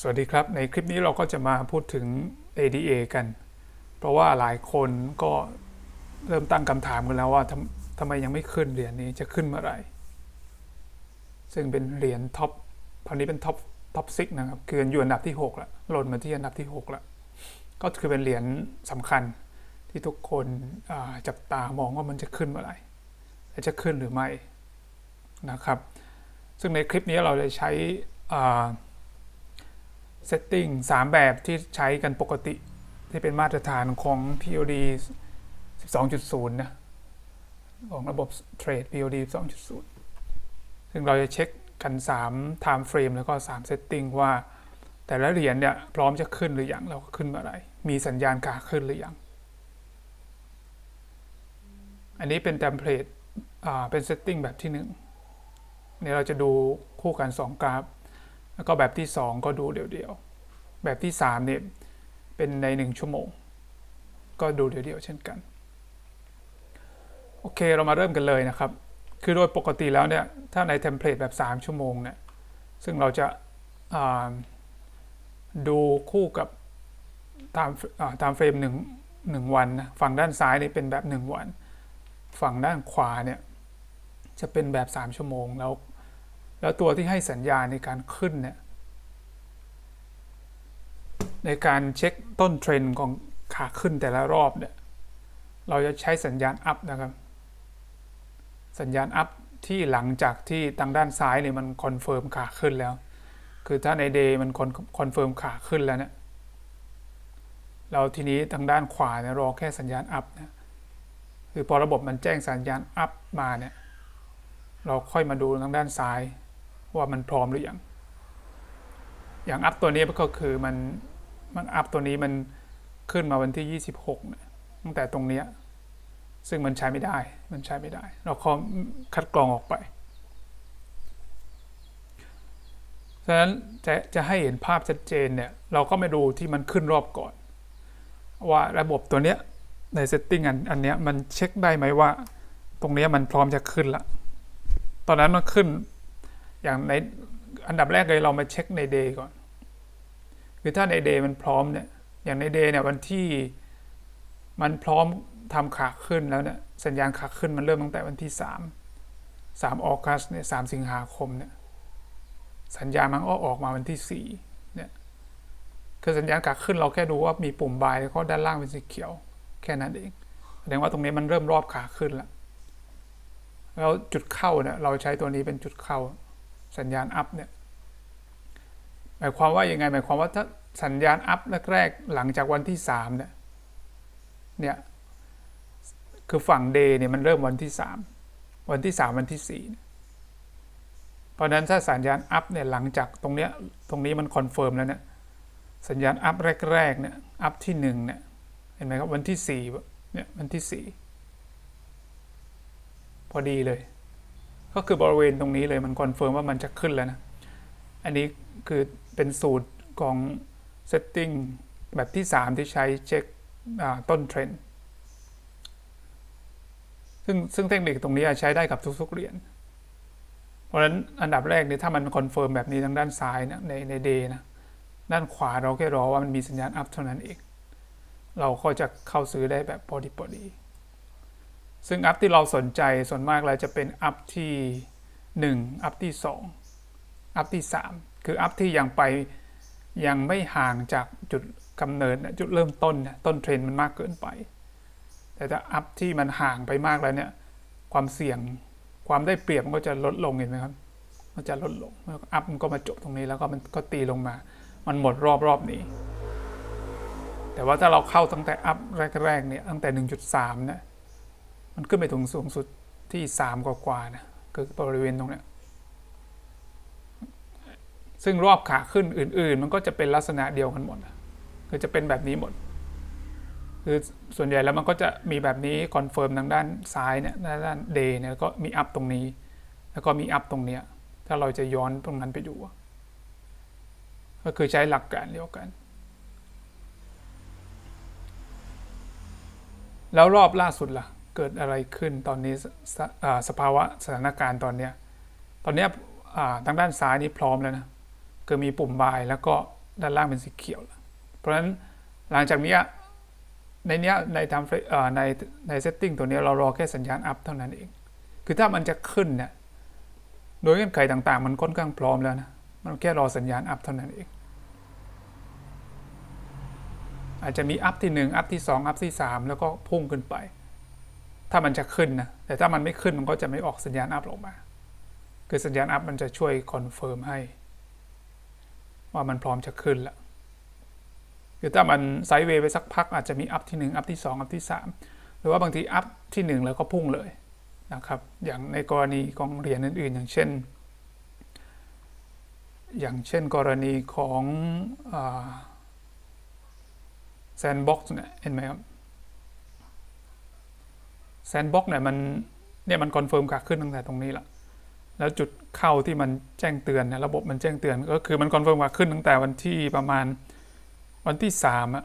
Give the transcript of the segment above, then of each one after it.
สวัสดีครับ ในคลิปนี้เราก็จะมาพูดถึง ADA กัน เพราะว่าหลายคนก็เริ่มตั้งคำถามกันแล้วว่าทำทำไมยังไม่ขึ้นเหรียญนี้จะขึ้นเมื่อไหร่ ซึ่งเป็นเหรียญท็อปตอนนี้เป็นท็อปท็อปซิกนะครับ คืออยู่อันดับที่6ละหล่นมาที่อันดับที่6ละก็คือเป็นเหรียญสำคัญที่ทุกคนจับตามองว่ามันจะขึ้นเมื่อไหร่และจะขึ้นหรือไม่นะครับ ซึ่งในคลิปนี้เราจะใช้อ่า เซตติ้ง3แบบที่ใช้กันปกติ ที่เป็นมาตรฐานของ POD 12.0 นะ ของระบบเทรด POD 12.0 ซึ่งเราจะเช็คกัน 3 time frame แล้วก็ 3 setting ว่า แต่ละเหรียญเนี่ย พร้อมจะขึ้นหรือยังเราก็ขึ้นเมื่อไรมีสัญญาณขาขึ้นหรือยังอันนี้เป็นเทมเพลตเป็น setting แบบที่ 1 เนี่ยเราจะดูคู่กัน 2 กราฟ แล้วก็แบบที่ 2 ก็ดูเดี่ยวๆ แบบที่3เนี่ยเป็นใน 1 ชั่วโมง ก็ดูเดี่ยวๆ เช่นกัน โอเคเรามาเริ่มกันเลยนะครับ คือโดยปกติแล้วเนี่ย ถ้าในเทมเพลตแบบ 3 ชั่วโมงเนี่ย ซึ่งเราจะาดูคู่กับตามตามเฟรมหนึ่งหนึ่งวันนะฝั่งด้านซ้ายนี่เป็นแบบ 1 วัน ฝั่งด้านขวาเนี่ยจะเป็นแบบ 3 ชั่วโมงแล้ว แล้วตัวที่ให้สัญญาณในการขึ้นเนี่ยในการเช็คต้นเทรนด์ของขาขึ้นแต่ละรอบเนี่ยเราจะใช้สัญญาณอัพนะครับ สัญญาณอัพที่หลังจากที่ทางด้านซ้ายเนี่ยมันคอนเฟิร์มขาขึ้นแล้ว คือถ้าในเดย์มันคอนเฟิร์มขาขึ้นแล้วเนี่ยเราทีนี้ทางด้านขวาเนี่ยรอแค่สัญญาณอัพนะคือพอระบบมันแจ้งสัญญาณอัพมาเนี่ยเราค่อยมาดูทางด้านซ้าย ว่ามันพร้อมหรือยังอย่างอัพตัวนี้ก็คือมันมันอัพตัวนี้มันขึ้นมาวันที่ 26เนี่ยตั้งแต่ตรงเนี้ยซึ่งมันใช้ไม่ได้ มันใช้ไม่ได้ เราขอคัดกรองออกไป ฉะนั้นจะจะให้เห็นภาพชัดเจนเนี่ย เราก็ไม่ดูที่มันขึ้นรอบก่อน ว่าระบบตัวเนี้ยในเซตติ้งอันอันเนี้ยมันเช็คได้ไหมว่า ตรงเนี้ยมันพร้อมจะขึ้นละ ตอนนั้นมันขึ้น อย่างในอันดับแรกเลยเรามาเช็คในเดย์ก่อน คือถ้าในเดย์มันพร้อมเนี่ย อย่างในเดย์เนี่ยวันที่มันพร้อมทำขาขึ้นแล้วเนี่ยสัญญาณขาขึ้นมันเริ่มตั้งแต่วันที่สามสามออกัสเนี่ยสามสิงหาคมเนี่ยสัญญาณมันก็ออกมาวันที่สี่เนี่ยคือสัญญาณขาขึ้นเราแค่ดูว่ามีปุ่มบายแล้วก็ด้านล่างเป็นสีเขียว แค่นั้นเองแสดงว่าตรงนี้มันเริ่มรอบขาขึ้นแล้วแล้วจุดเข้าเนี่ยเราใช้ตัวนี้เป็นจุดเข้า สัญญาณอัพเนี่ยหมายความว่ายังไงหมายความว่าถ้าสัญญาณอัพแรกๆหลังจากวันที่สามเนี่ยเนี่ยคือฝั่งเดย์เนี่ยมันเริ่มวันที่สามวันที่สามวันที่สี่เพราะนั้นถ้าสัญญาณอัพเนี่ยหลังจากตรงเนี้ยตรงนี้มันคอนเฟิร์มแล้วเนี่ยสัญญาณอัพแรกๆเนี่ยอัพที่หนึ่งเนี่ยเห็นไหมครับวันที่สี่เนี่ยวันที่สี่พอดีเลย ก็คือบริเวณตรงนี้เลยมันคอนเฟิร์มว่ามันจะขึ้นแล้วนะ อันนี้คือเป็นสูตรของเซตติ้งแบบที่ 3 ที่ใช้เช็คต้นเทรนด์ซึ่งซึ่งเทคนิคตรงนี้ใช้ได้กับทุกๆเหรียญ เพราะฉะนั้นอันดับแรกเนี่ยถ้ามันคอนเฟิร์มแบบนี้ทางด้านซ้ายนะในในเดย์นะ ด้านขวาเราแค่รอว่ามันมีสัญญาณอัพเท่านั้นเอง เราก็จะเข้าซื้อได้แบบพอดีพอดี ซึ่งอัพที่เราสนใจส่วนมากเราจะเป็นอัพที่ 1 อัพที่ 2 อัพที่ 3 คืออัพที่ยังไปยังไม่ห่างจากจุดกำเนิดจุดเริ่มต้นต้นเทรนมันมากเกินไป แต่ถ้าอัพที่มันห่างไปมากแล้วเนี่ยความเสี่ยงความได้เปรียบมันก็จะลดลงเห็นไหมครับ มันจะลดลงแล้วอัพมันก็มาจบตรงนี้แล้วก็มันก็ตีลงมา มันหมดรอบรอบนี้ แต่ว่าถ้าเราเข้าตั้งแต่อัพแรกๆเนี่ยตั้งแต่ 1.3เนี่ย มันขึ้นไปถึงสูงสุดที่สามกว่าๆนะคือบริเวณตรงเนี้ยซึ่งรอบขาขึ้นอื่น ๆ มันก็จะเป็นลักษณะเดียวกันหมดคือจะเป็นแบบนี้หมด คือส่วนใหญ่แล้วมันก็จะมีแบบนี้คอนเฟิร์มทางด้านซ้ายเนี่ยด้านเดย์เนี่ยก็มีอัพตรงนี้ แล้วก็มีอัพตรงเนี้ยถ้าเราจะย้อนตรงนั้นไปดูก็คือใช้หลักการเดียวกัน แล้วรอบล่าสุดล่ะ เกิดอะไรขึ้นตอนนี้สสภาวะสถานการณ์ตอนเนี้ยตอนเนี้ยทางด้านซ้ายนี่พร้อมแล้วนะคือมีปุ่มบายแล้วก็ด้านล่างเป็นสีเขียว เพราะฉะนั้นหลังจากนี้ในเนี้ยในทำเอ่อในในเซตติ้งตัวนี้เรารอแค่สัญญาณอัพเท่านั้นเอง คือถ้ามันจะขึ้นเนี่ยโดยเงื่อนไขต่างๆ มันค่อนข้างพร้อมแล้วนะ มันแค่รอสัญญาณอัพเท่านั้นเอง อาจจะมีอัพที่ 1 อัพที่ 2 อัพที่ 3 แล้วก็พุ่งขึ้นไป ถ้ามันจะขึ้นนะ แต่ถ้ามันไม่ขึ้นมันก็จะไม่ออกสัญญาณอัพออกมา คือสัญญาณอัพมันจะช่วยคอนเฟิร์มให้ ว่ามันพร้อมจะขึ้นล้วคือถ้ามันไซด์เวย์ไปสักพักอาจจะมีอัพที่1อัพที่ 2 อัพที่ 3 หรือว่าบางทีอัพที่ 1 แล้วก็พุ่งเลยนะครับ อย่างในกรณีของเหรียญอื่น ๆ อย่างเช่น อย่างเช่นกรณีของแซนบ็อกซ์เนี่ยเห็นไหมครับ แซนบ็อกเนี่ยมันเนี่ยมันคอนเฟิร์มขาขึ้นตั้งแต่ตรงนี้ละแล้วจุดเข้าที่มันแจ้งเตือนเนี่ยระบบมันแจ้งเตือนก็คือมันคอนเฟิร์มขาขึ้นตั้งแต่วันที่ประมาณวันที่สามอะ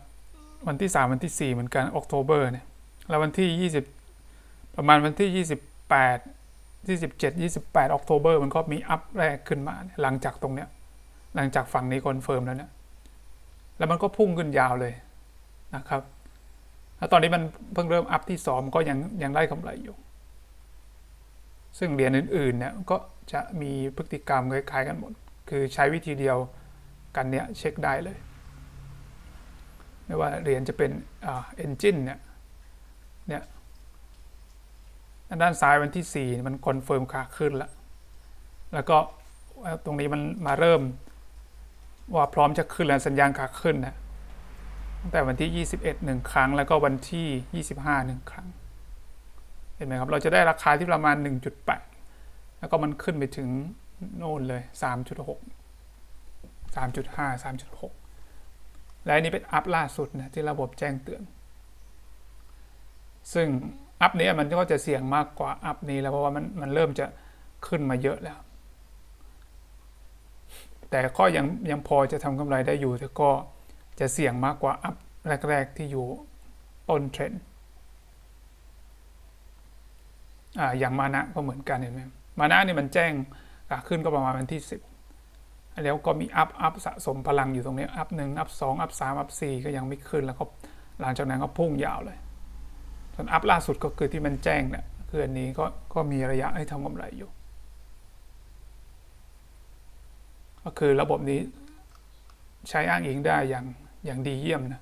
วันที่สามวันที่สี่เหมือนกันออกโทเบอร์เนี่ยแล้ววันที่ยี่สิบประมาณวันที่ยี่สิบแปดยี่สิบเจ็ดยี่สิบแปดออกโทเบอร์มันก็มีอัพแรกขึ้นมาหลังจากตรงเนี้ยหลังจากฝั่งนี้คอนเฟิร์มแล้วเนี่ยแล้วมันก็พุ่งขึ้นยาวเลยนะครับ แล้วตอนนี้มันเพิ่งเริ่มอัพที่สองก็ยังยังได้กำไรอยู่ ซึ่งเหรียญอื่นๆเนี่ยก็จะมีพฤติกรรมคล้ายๆกันหมด คือใช้วิธีเดียวกันเนี่ยเช็คได้เลยไม่ว่าเหรียญจะเป็นอ่าเอนจินเนี่ยเนี่ยด้านซ้ายวันที่ 4 มันคอนเฟิร์มขาขึ้นแล้วแล้วก็ตรงนี้มันมาเริ่มว่าพร้อมจะขึ้นแล้วสัญญาณขาขึ้นนะ ตั้งแต่วันที่ 21หนึ่งครั้ง แล้วก็วันที่ 25หนึ่งครั้ง เห็นไหมครับ เราจะได้ราคาที่ประมาณ 1.8 แล้วก็มันขึ้นไปถึงโน่นเลย 3.6 3.5 3.6 และอันนี้เป็นอัพล่าสุดนะที่ระบบแจ้งเตือน ซึ่งอัพนี้มันก็จะเสี่ยงมากกว่าอัพนี้แล้วเพราะว่ามันมันเริ่มจะขึ้นมาเยอะแล้ว แต่ก็ยังยังพอจะทำกำไรได้อยู่แต่ก็ จะเสี่ยงมากกว่าอัพแรก ๆ ที่อยู่ต้นเทรนด์อย่างมานะก็เหมือนกันเห็นไหมมานะนี่มันแจ้งขึ้นก็ประมาณวันที่สิบแล้วก็มีอัพอัพสะสมพลังอยู่ตรงนี้อัพหนึ่งอัพสองอัพสามอัพสี่ก็ยังไม่ขึ้นแล้วก็หลังจากนั้นก็พุ่งยาวเลยส่วนอัพล่าสุดก็คือที่มันแจ้งเนี่ยคืออันนี้ก็ก็มีระยะให้ทำกำไรอยู่ ก็คือระบบนี้ใช้อ้างอิงได้อย่าง อย่างดีเยี่ยมนะ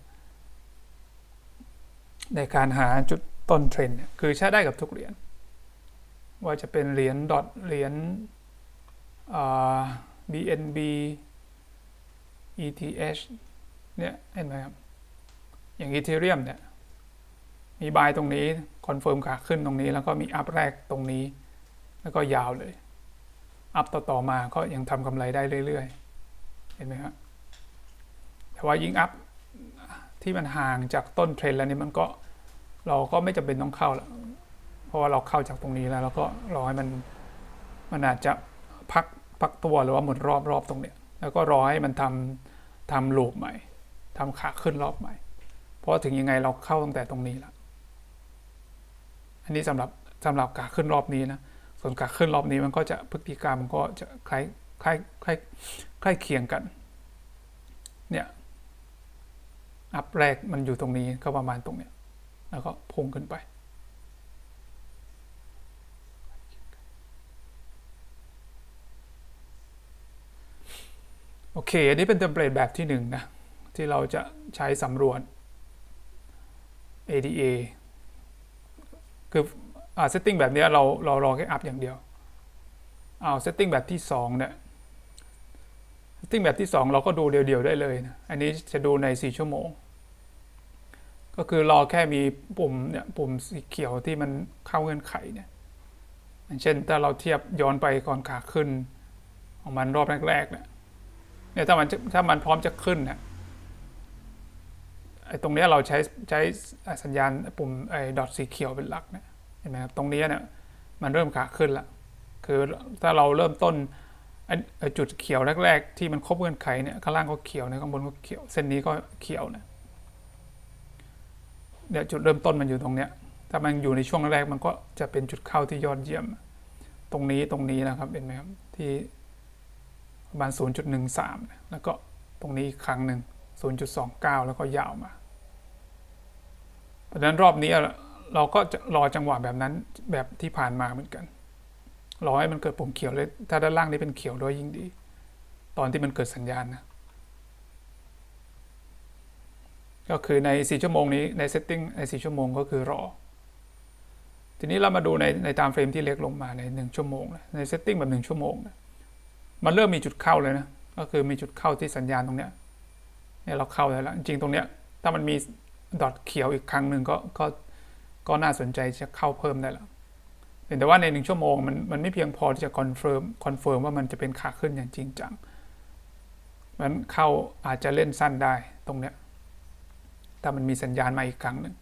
ในการหาจุดต้นเทรนด์เนี่ยคือใช้ได้กับทุกเหรียญว่าจะเป็นเหรียญดอทเหรียญ BNB ETH เนี่ยเห็นไหมครับ อย่างอีเทเรียมเนี่ย มีบายตรงนี้ คอนเฟิร์มขาขึ้นตรงนี้ แล้วก็มีอัพแรกตรงนี้ แล้วก็ยาวเลย อัพต่อ ๆ มาก็ยังทำกำไรได้เรื่อย ๆ เห็นไหมครับ แต่ว่ายิ่งอัพที่มันห่างจากต้นเทรนแล้วนี่มันก็เราก็ไม่จำเป็นต้องเข้าแล้วเพราะว่าเราเข้าจากตรงนี้แล้วแล้วก็รอให้มันมันอาจจะพักพักตัวหรือว่าหมดรอบรอบตรงเนี้ยแล้วก็รอให้มันทำทำลูปใหม่ทำขาขึ้นรอบใหม่ เพราะถึงยังไงเราเข้าตั้งแต่ตรงนี้แล้วอันนี้สำหรับสำหรับขาขึ้นรอบนี้นะ ส่วนขาขึ้นรอบนี้มันก็จะพฤติกรรมก็จะคล้ายคล้ายคล้ายคล้ายเคียงกัน เนี่ย อัพแรกมันอยู่ตรงนี้ก็ประมาณตรงเนี้ยแล้วก็พุ่งขึ้นไป โอเค อันนี้เป็นเทมเพลตแบบที่หนึ่งนะ ที่เราจะใช้สำรวจ ADA คืออ่าเซตติ้งแบบนี้เราเรารอแค่อัพอย่างเดียวเอาเซตติ้งแบบที่สองเนี่ย ซตติ้งแบบที่ 2 เราก็ดูเดียวๆได้เลยนะอันนี้จะดูใน 4 ชั่วโมง ก็คือรอแค่มีปุ่มเนี่ยปุ่มสีเขียวที่มันเข้าเงื่อนไขเนี่ยอย่างเช่นถ้าเราเทียบย้อนไปก่อนขาขึ้น ของมันรอบแรกๆเนี่ยเนี่ยถ้ามันถ้ามันพร้อมจะขึ้นเนี่ยไอ้ตรงนี้เราใช้ใช้สัญญาณปุ่มไอ้ดอทสีเขียวเป็นหลักเนี่ยเห็นไหมครับตรงนี้เนี่ยมันเริ่มขาขึ้นละคือถ้าเราเริ่มต้น จุดเขียวแรก ๆ ที่มันครบเงื่อนไขเนี่ยข้างล่างก็เขียวนะข้างบนก็เขียว เส้นนี้ก็เขียวนะเดี๋ยวจุดเริ่มต้นมันอยู่ตรงเนี้ยถ้ามันอยู่ในช่วงแรกมันก็จะเป็นจุดเข้าที่ยอดเยี่ยม ตรงนี้ตรงนี้นะครับเห็นไหมครับที่ประมาณ 0.13 แล้วก็ตรงนี้อีกครั้งหนึ่ง 0.29 แล้วก็ยาวมาเพราะฉะนั้นรอบนี้เราก็จะรอจังหวะแบบนั้นแบบที่ผ่านมาเหมือนกัน รอให้มันเกิดปุ่มเขียวเลย ถ้าด้านล่างนี้เป็นเขียวด้วยยิ่งดี ตอนที่มันเกิดสัญญาณนะ ก็คือใน 4 ชั่วโมงนี้ในเซตติ้งใน 4 ชั่วโมงก็คือรอ ทีนี้เรามาดูในในตามเฟรมที่เล็กลงมาใน 1 ชั่วโมงนะในเซตติ้งแบบ 1 ชั่วโมงนะมันเริ่มมีจุดเข้าเลยนะ ก็คือมีจุดเข้าที่สัญญาณตรงเนี้ย เนี่ยเราเข้าได้แล้ว จริงตรงเนี้ยถ้ามันมีดอทเขียวอีกครั้งหนึ่งก็ก็ก็น่าสนใจจะเข้าเพิ่มได้แล้ว แต่ว่าในหนึ่งชั่วโมงมันมันไม่เพียงพอที่จะคอนเฟิร์มคอนเฟิร์มว่ามันจะเป็นขาขึ้นอย่างจริงจังมันเข้าอาจจะเล่นสั้นได้ตรงเนี้ยถ้ามันมีสัญญาณมาอีกครั้งหนึ่ง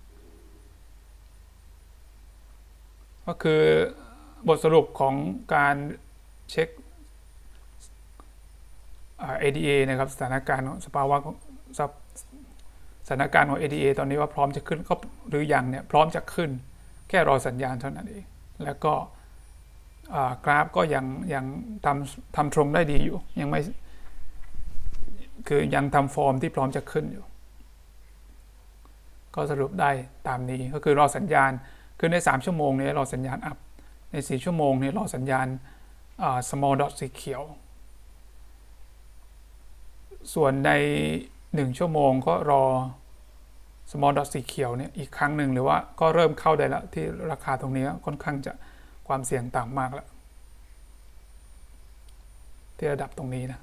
ก็คือบทสรุปของการเช็ค ADA นะครับสถานการณ์สภาวะสถานการณ์ของ ADA ตอนนี้ว่าพร้อมจะขึ้นก็หรือยังเนี่ยพร้อมจะขึ้น แค่รอสัญญาณเท่านั้นเอง แล้วก็กราฟก็ยังยังทำทำตรงได้ดีอยู่ ยังไม่คือยังทำฟอร์มที่พร้อมจะขึ้นอยู่ ก็สรุปได้ตามนี้ก็คือรอสัญญาณคือใน 3 ชั่วโมงนี้รอสัญญาณอัพใน 4 ชั่วโมงนี้รอสัญญาณ small dot สีเขียว ส่วนใน 1 ชั่วโมงก็รอ สมอลดอทสีเขียวเนี่ยอีกครั้งหนึ่งหรือว่าก็เริ่มเข้าได้แล้วที่ราคาตรงนี้ค่อนข้างจะความเสี่ยงต่ำมากแล้วที่ระดับตรงนี้นะ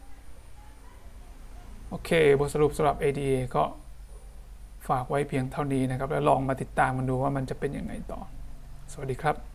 โอเคบทสรุปสำหรับ ADA ก็ฝากไว้เพียงเท่านี้นะครับ แล้วลองมาติดตามกันดูว่ามันจะเป็นยังไงต่อ สวัสดีครับ